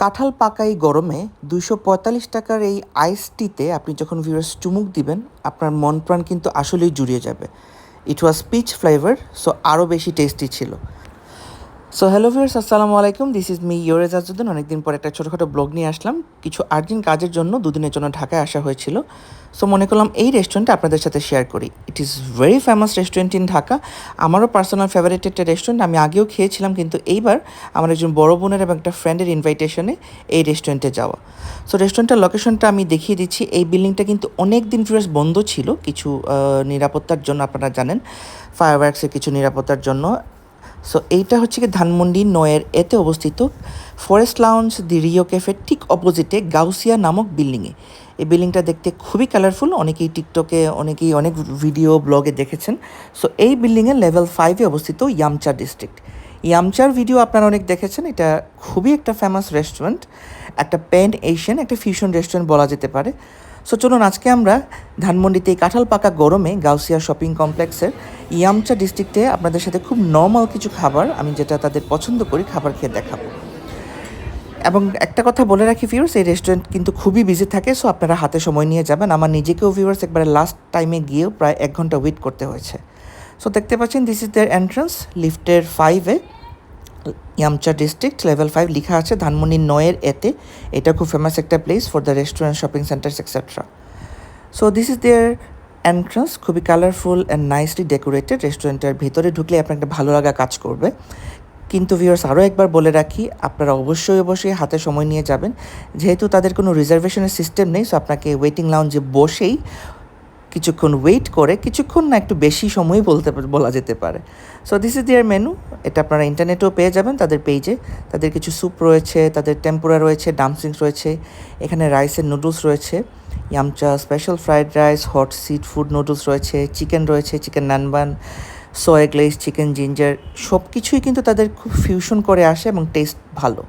কাঁঠাল পাকাই গরমে দুশো পঁয়তাল্লিশ টাকার এই আইসটিতে আপনি যখন ভিউয়ার্স চুমুক দিবেন, আপনার মন প্রাণ কিন্তু আসলেই জুড়িয়ে যাবে। It was peach flavour so আরও বেশি টেস্টি ছিল। সো হ্যালো ভিউয়ার্স আসসালামু আলাইকুম দিস ইজ মি ইয়োরেজ আজুদ্দিন অনেকদিন পর একটা ছোটোখাটো ব্লগ নিয়ে আসলাম। কিছু আর্জেন্ট কাজের জন্য দুদিনের জন্য ঢাকায় আসা হয়েছিল। সো মনে করলাম এই রেস্টুরেন্টটা আপনাদের সাথে শেয়ার করি। It is very famous restaurant in Dhaka. আমারও পার্সোনাল ফেভারিট একটা রেস্টুরেন্ট আমি আগেও খেয়েছিলাম, কিন্তু এইবার আমার একজন বড় বোনের এবং একটা ফ্রেন্ডের ইনভাইটেশনে এই রেস্টুরেন্টে যাওয়া। সো রেস্টুরেন্টের লোকেশনটা আমি দেখিয়ে দিচ্ছি। এই বিল্ডিংটা কিন্তু অনেক দিন ফিরাস বন্ধ ছিল। কিছু নিরাপত্তার জন্য আপনারা জানেন। ফায়ার কিছু নিরাপত্তার জন্য। সো এইটা হচ্ছে কি ধানমন্ডি নয়ের এতে অবস্থিত ফরেস্ট লাউন্স দি রিও ক্যাফের ঠিক অপোজিটে গাউসিয়া নামক বিল্ডিংয়ে। এই বিল্ডিংটা দেখতে খুবই কালারফুল, অনেকেই টিকটকে, অনেকেই অনেক ভিডিও, ব্লগে দেখেছেন। সো এই বিল্ডিংয়ের লেভেল ফাইভে অবস্থিত ইয়ামচার ডিস্ট্রিক্ট। ইয়ামচার ভিডিও আপনারা অনেক দেখেছেন, এটা খুবই একটা ফেমাস রেস্টুরেন্ট একটা প্যান এশিয়ান একটা ফিউশন রেস্টুরেন্ট বলা যেতে পারে। সো চলুন আজকে আমরা ধানমন্ডিতে এই কাঁঠাল পাকা গরমে গাউসিয়া শপিং কমপ্লেক্সের ইয়ামচা ডিস্ট্রিক্টে আপনাদের সাথে খুব নর্মাল কিছু খাবার আমি যেটা তাদের পছন্দ করি খাবার খেয়ে দেখাবো। এবং একটা কথা বলে রাখি ভিউয়ার্স এই রেস্টুরেন্ট কিন্তু খুবই বিজি থাকে সো আপনারা হাতে সময় নিয়ে যাবেন। আমার নিজেকেও ভিউয়ার্স একবারে লাস্ট টাইমে গিয়েও প্রায় এক ঘণ্টা ওয়েট করতে হয়েছে। সো দেখতে পাচ্ছেন দিস ইজ দেয়ার এন্ট্রান্স লিফটের ফাইভে ইয়ামচা ডিস্ট্রিক্ট, লেভেল ফাইভ লেখা আছে, ধানমন্ডি নয়ের এতে। এটা খুব ফেমাস একটা place for the restaurant shopping centres etcetera so this is there entrance খুবই কালারফুল অ্যান্ড নাইসলি ডেকোরেটেড রেস্টুরেন্টের ভিতরে ঢুকলে আপনার একটা ভালো লাগা কাজ করবে। কিন্তু ভিউয়ার্স আরও একবার বলে রাখি, আপনারা অবশ্যই অবশ্যই হাতে সময় নিয়ে যাবেন। যেহেতু তাদের কোনো রিজার্ভেশনের সিস্টেম নেই সো আপনাকে ওয়েটিং লাউঞ্জে বসেই কিছুক্ষণ ওয়েট করে, কিছুক্ষণ না একটু বেশি সময় বলতে বলা যেতে পারে। So this is their menu এটা আপনারা ইন্টারনেটেও পেয়ে যাবেন তাদের পেজে তাদের কিছু স্যুপ রয়েছে, তাদের টেম্পুরা রয়েছে ডামসিংস রয়েছে, এখানে রাইসের নুডলস রয়েছে Yumcha special fried rice hot sea food noodles রয়েছে চিকেন রয়েছে chicken nanban soy glaze chicken ginger সব কিছুই কিন্তু তাদের খুব ফিউশন করে আসে এবং টেস্ট ভালো।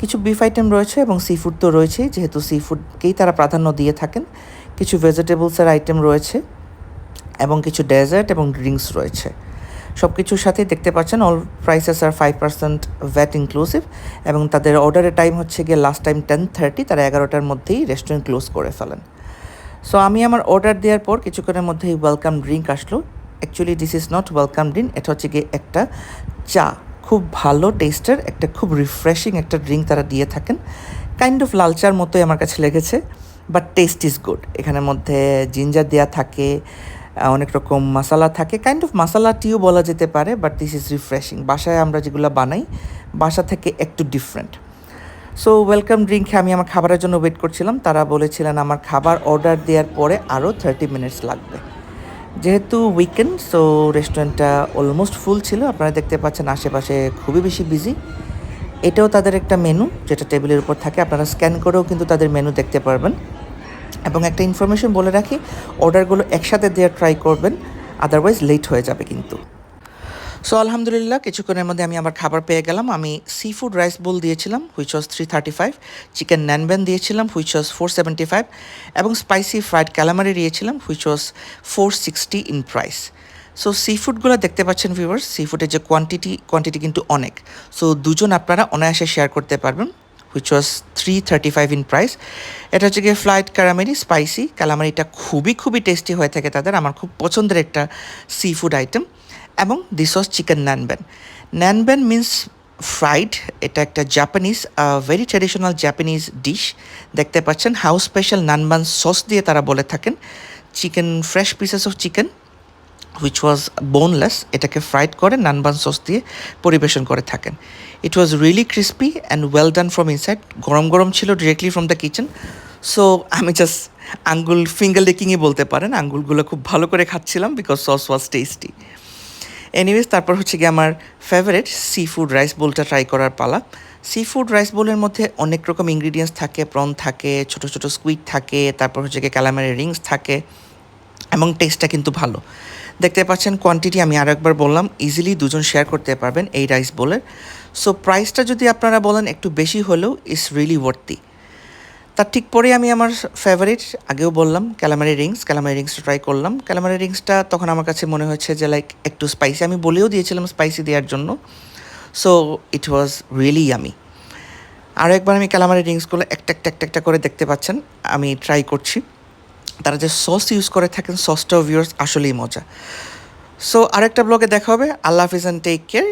কিছু বিফ আইটেম রয়েছে এবং সি ফুড তো রয়েছেই, যেহেতু সি ফুডকেই তারা প্রাধান্য দিয়ে থাকেন। কিছু ভেজিটেবলসের আইটেম রয়েছে এবং কিছু ডেজার্ট এবং ড্রিঙ্কস রয়েছে। সব কিছুর সাথেই দেখতে পাচ্ছেন অল প্রাইসেস আর ফাইভ পার্সেন্ট ভ্যাট ইনক্লুসিভ এবং তাদের অর্ডারের টাইম হচ্ছে গিয়ে লাস্ট টাইম টেন থার্টি তারা এগারোটার মধ্যেই রেস্টুরেন্ট ক্লোজ করে ফেলেন। সো আমি আমার অর্ডার দেওয়ার পর কিছুক্ষণের মধ্যেই ওয়েলকাম ড্রিঙ্ক আসলো। Actually this is not welcome drink এটা হচ্ছে গিয়ে একটা চা, খুব ভালো টেস্টের একটা খুব রিফ্রেশিং একটা ড্রিঙ্ক তারা দিয়ে থাকেন। কাইন্ড অফ লাল চার মতোই আমার কাছে লেগেছে। বাট টেস্ট ইজ গুড এখানের মধ্যে জিঞ্জার দেওয়া থাকে অনেক রকম মশালা থাকে। কাইন্ড অফ মশলা টিও বলা যেতে পারে বাট দিস ইজ রিফ্রেশিং বাসায় আমরা যেগুলো বানাই, বাসা থেকে একটু ডিফারেন্ট সো ওয়েলকাম ড্রিঙ্কে আমি আমার খাবারের জন্য ওয়েট করছিলাম। তারা বলেছিলেন আমার খাবার অর্ডার দেওয়ার পরে আরও থার্টি মিনিটস লাগবে। যেহেতু উইকেন্ড সো রেস্টুরেন্টটা অলমোস্ট ফুল ছিল। আপনারা দেখতে পাচ্ছেন আশেপাশে খুবই বেশি বিজি এটাও তাদের একটা মেনু যেটা টেবিলের উপর থাকে। আপনারা স্ক্যান করেও কিন্তু তাদের মেনু দেখতে পারবেন। এবং একটা ইনফরমেশন বলে রাখি অর্ডারগুলো একসাথে দেওয়ার ট্রাই করবেন আদারওয়াইজ লেট হয়ে যাবে কিন্তু। সো আলহামদুলিল্লাহ, কিছুক্ষণের মধ্যে আমি আমার খাবার পেয়ে গেলাম। আমি সি ফুড রাইস বোল দিয়েছিলাম which was three thirty five chicken nanban দিয়েছিলাম which was four seventy five এবং স্পাইসি ফ্রাইড ক্যালামারি দিয়েছিলাম which was four sixty in price so sea ফুডগুলো দেখতে পাচ্ছেন ভিউয়ার্স সি ফুডের যে কোয়ান্টিটি কোয়ান্টিটি কিন্তু অনেক। সো দুজন আপনারা অনায়াসে শেয়ার করতে পারবেন। Which was three thirty five in price এটা হচ্ছে গিয়ে ফ্লাইট ক্যারামেরি স্পাইসি ক্যালামারিটা খুবই খুবই টেস্টি হয়ে থাকে তাদের। আমার খুব পছন্দের একটা সি ফুড আইটেম এবং this was chicken nanban nanban means fried এটা একটা Japanese very traditional Japanese dish দেখতে পাচ্ছেন হাউস স্পেশাল নানবান সস দিয়ে তারা বলে থাকেন। Chicken fresh pieces of chicken which was boneless এটাকে ফ্রাইড করে নানবান সস দিয়ে পরিবেশন করে থাকেন। It was really crispy and well done from inside গরম গরম ছিল directly from the kitchen so আমি জাস্ট আঙ্গুল ফিঙ্গার লেকিংই বলতে পারেন। আঙ্গুলগুলো খুব ভালো করে খাচ্ছিলাম because sauce was tasty anyways তারপর হচ্ছে গিয়ে আমার ফেভারিট সি ফুড রাইস বোলটা ট্রাই করার পালা। সি ফুড রাইস বোলের মধ্যে অনেক রকম ইনগ্রিডিয়েন্টস থাকে। প্রন থাকে, ছোট ছোট স্কুইড থাকে, তারপর হচ্ছে গিয়ে ক্যালামারি রিংস থাকে এবং টেস্টটা কিন্তু ভালো। দেখতে পাচ্ছেন কোয়ান্টিটি আমি আর একবার বললাম ইজিলি দুজন শেয়ার করতে পারবেন এই রাইস বোলের সো প্রাইসটা যদি আপনারা বলেন একটু বেশি হলেও ইটস রিয়েলি ওয়ার্থি তার ঠিক পরে আমি আমার ফেভারিট আগেও বললাম ক্যালামারি রিংস ক্যালামারি রিংসটা ট্রাই করলাম। ক্যালামারি রিংসটা তখন আমার কাছে মনে হয়েছে যে লাইক একটু স্পাইসি আমি বলেও দিয়েছিলাম স্পাইসি দেওয়ার জন্য। সো ইট ওয়াজ রিয়েলি আমি আরও একবার আমি ক্যালামারি রিংসগুলো একটা একটা একটা একটা করে দেখতে পাচ্ছেন, আমি ট্রাই করছি। তারা যে সস ইউজ করে থাকেন সসটাও ভিউয়ার্স আসলেই মজা। সো আরেকটা ব্লগে দেখা হবে। আল্লাহ হাফিজ অ্যান্ড টেক কেয়ার